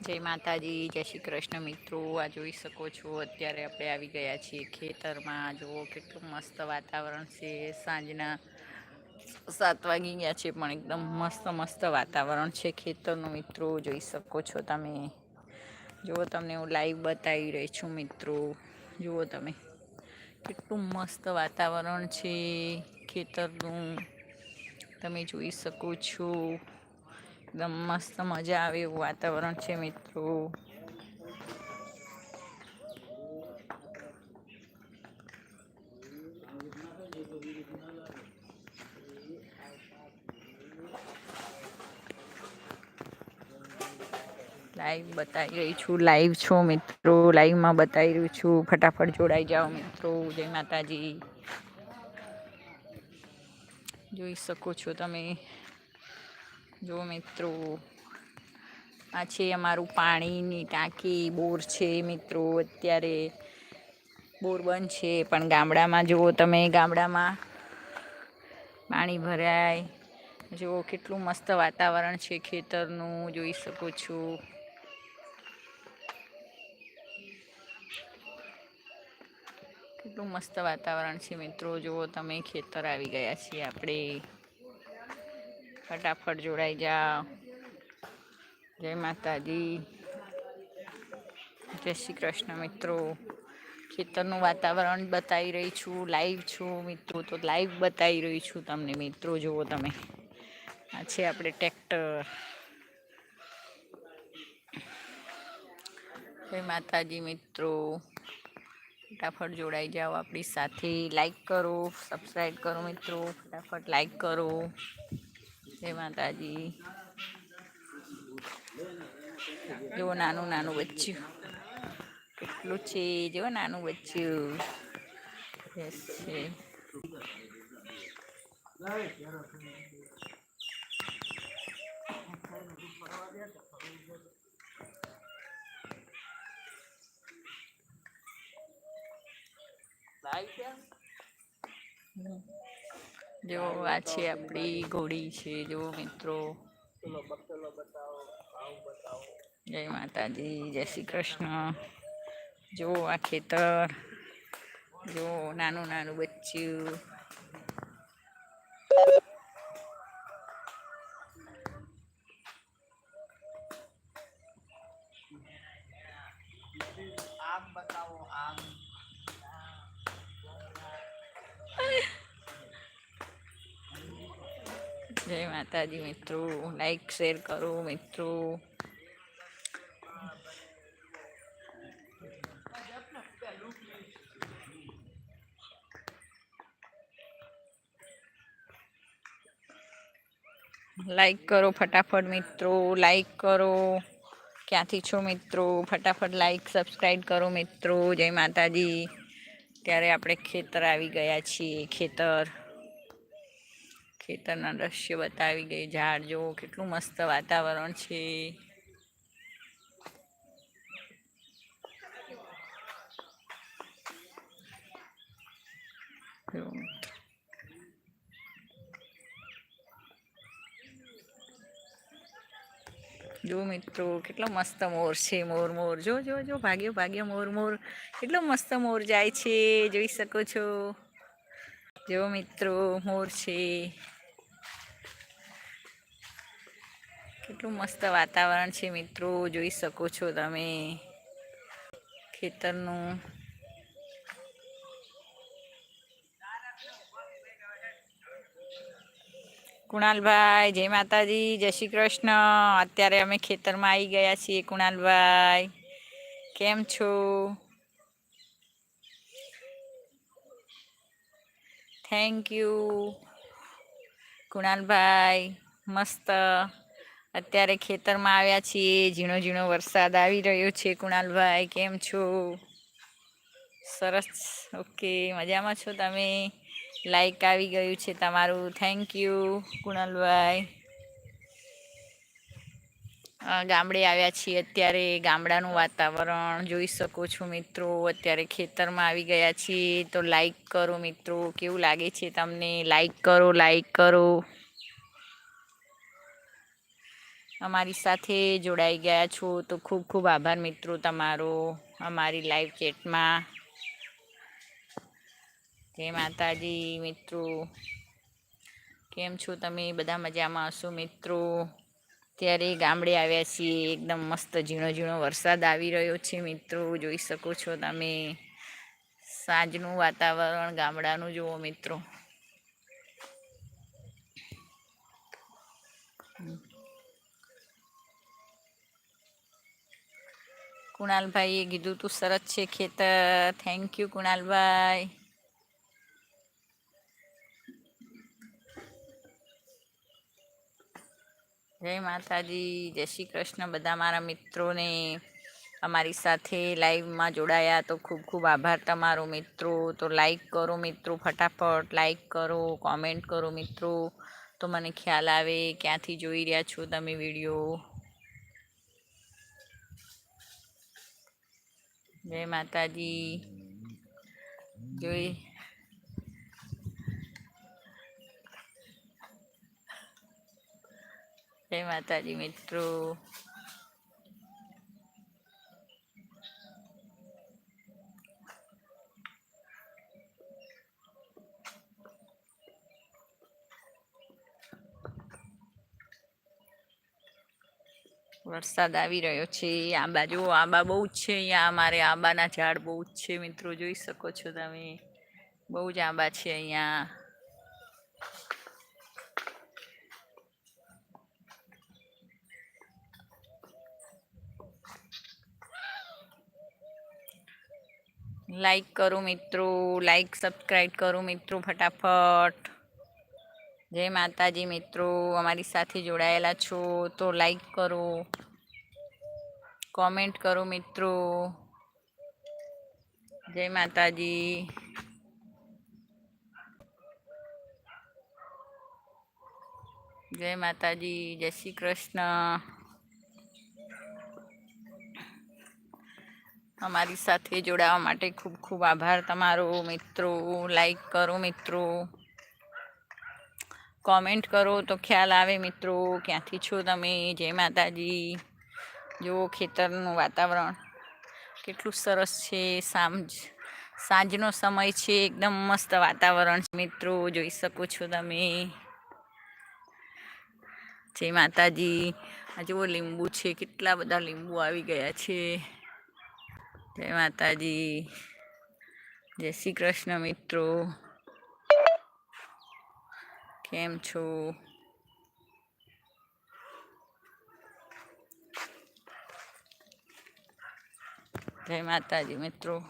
જય માતાજી, જય શ્રી કૃષ્ણ મિત્રો. આ જોઈ શકો છો, અત્યારે આપણે આવી ગયા છીએ ખેતરમાં. જુઓ કેટલું મસ્ત વાતાવરણ છે. સાંજના સાત વાગી ગયા છે, પણ એકદમ મસ્ત મસ્ત વાતાવરણ છે ખેતરનું મિત્રો. જોઈ શકો છો તમે. જુઓ તમને હું લાઈવ બતાવી રહી છું મિત્રો. જુઓ તમે. કેટલું મસ્ત વાતાવરણ છે ખેતરનું. તમે જોઈ શકો છો. એકદમ મસ્ત મજા આવે એવું વાતાવરણ છે, મિત્રો. લાઈવ બતાવી રહી છું લાઈવ છો, મિત્રો. લાઈવમાં બતાવી રહ્યું છું. ફટાફટ જોડાઈ જાઓ, મિત્રો. જય માતાજી. જોઈ શકો છો તમે. જો મિત્રો, આ છે અમારું પાણીની ટાંકી, બોર છે મિત્રો. અત્યારે બોર બંધ છે પણ ગામડામાં જુઓ તમે, ગામડામાં પાણી ભરાય. જુઓ કેટલું મસ્ત વાતાવરણ છે ખેતરનું, જોઈ શકો છો. કેટલું મસ્ત વાતાવરણ છે મિત્રો, જુઓ તમે, ખેતર આવી ગયા છીએ આપણે. ફટાફટ જોડાઈ જાઓ. જય માતાજી. જય શ્રી કૃષ્ણ મિત્રો. ખેતરનું વાતાવરણ બતાવી રહી છું લાઈવ છું મિત્રો. તો લાઈવ બતાવી રહી છું તમને મિત્રો, જુઓ તમે. આ છે આપણે ટ્રેક્ટર જય માતાજી મિત્રો. ફટાફટ જોડાઈ જાઓ આપણી સાથે. લાઈક કરો સબસ્ક્રાઈબ કરો મિત્રો. ફટાફટ લાઈક કરો. જય માતાજી જુઓ નાનું નાનું બચ્ચું કેટલું છે જો નાનું બચ્ચું યસ છે જો આ છે આપણી ઘોડી છે જો મિત્રો. જય માતાજી જય શ્રી કૃષ્ણ. જો આ ખેતર જો નાનું નાનું બચ્ચું. આમ બતાવો આમ. જય માતાજી મિત્રો. લાઈક શેર કરો મિત્રો. લાઈક કરો ફટાફટ મિત્રો. લાઈક કરો. ક્યાંથી છો મિત્રો? ફટાફટ લાઈક સબસ્ક્રાઈબ કરો મિત્રો. જય માતાજી. ત્યારે આપણે ખેતર આવી ગયા છીએ, ખેતર. ખેતરના દ્રશ્ય બતાવી ગઈ ઝાડ જો કેટલું મસ્ત વાતાવરણ છે. જો મિત્રો, કેટલો મસ્ત મોર છે, મોર મોર. જો જો જો, ભાગ્યો ભાગ્યો, મોર મોર. કેટલો મસ્ત મોર જાય છે, જોઈ શકો છો. જો મિત્રો, મોર છે. કેટલું મસ્ત વાતાવરણ છે મિત્રો, જોઈ શકો છો તમે. ખેતરનું. કુણાલભાઈ, જય માતાજી, જય શ્રી કૃષ્ણ. અત્યારે અમે ખેતરમાં આવી ગયા છીએ, કુણાલભાઈ. કેમ છો? થેન્ક યુ કુણાલભાઈ, મસ્ત. અત્યારે ખેતરમાં આવ્યા છીએ, ઝીણો ઝીણો વરસાદ આવી રહ્યો છે, કુણાલભાઈ, કેમ છો? સરસ. ઓકે, મજામાં છો તમે? લાઈક આવી ગયું છે તમારું. થેન્ક યુ કુણાલભાઈ. ગામડે આવ્યા છીએ અત્યારે, ગામડાનું વાતાવરણ જોઈ શકો છો મિત્રો. અત્યારે ખેતરમાં આવી ગયા છીએ, તો લાઈક કરો મિત્રો. કેવું લાગે છે તમને? લાઈક કરો લાઈક કરો. અમારી સાથે જોડાઈ ગયા છો. તો ખૂબ ખૂબ આભાર મિત્રો તમારો અમારી લાઈવ ચેટમાં જય માતાજી મિત્રો. કેમ છો તમે? બધા મજામાં હશો મિત્રો? ત્યારે ગામડે આવ્યા છીએ. એકદમ મસ્ત ઝીણો ઝીણો વરસાદ આવી રહ્યો છે મિત્રો. જોઈ શકો છો તમે. સાંજનું વાતાવરણ ગામડાનું જુઓ મિત્રો. કુણાલભાઈએ કીધું તું સરસ છે ખેતર. થેન્ક યુ કુણાલભાઈ. જય માતાજી, જય શ્રી કૃષ્ણ. બધા મારા મિત્રોને અમારી સાથે લાઈવમાં જોડાયા તો ખૂબ ખૂબ આભાર તમારો મિત્રો. તો લાઈક કરો મિત્રો, ફટાફટ લાઈક કરો કોમેન્ટ કરો મિત્રો. તો મને ખ્યાલ આવે ક્યાંથી જોઈ રહ્યા છો તમે વીડિયો જય માતાજી જોઈ જય માતાજી મિત્રો વરસાદ આવી રહ્યો છે આંબા, જુઓ, આંબા બહુ જ છે અહીંયા, અમારે આંબાના ઝાડ બહુ જ છે, મિત્રો, જોઈ શકો છો તમે. બહુ જ આંબા છે અહીંયા. લાઈક કરો, મિત્રો, લાઈક, સબસ્ક્રાઈબ કરો, મિત્રો, ફટાફટ. જય માતાજી મિત્રો, અમારી સાથે જોડાયેલા છો તો લાઈક કરો કોમેન્ટ કરો મિત્રો. જય માતાજી. જય માતાજી, જય શ્રી કૃષ્ણ. અમારી સાથે જોડાવા માટે ખૂબ ખૂબ આભાર તમારો મિત્રો. લાઈક કરો મિત્રો. કોમેન્ટ કરો તો ખ્યાલ આવે મિત્રો. ક્યાંથી છો તમે? જય માતાજી. જુઓ ખેતરનું વાતાવરણ. કેટલું સરસ છે. સાંજ, સાંજનો સમય છે. એકદમ મસ્ત વાતાવરણ છે મિત્રો. જોઈ શકો છો તમે. જય માતાજી. આ જુઓ લીંબુ છે. કેટલા બધા લીંબુ આવી ગયા છે. જય માતાજી. જય શ્રી કૃષ્ણ મિત્રો. કેમ છો? જય માતાજી મિત્રો.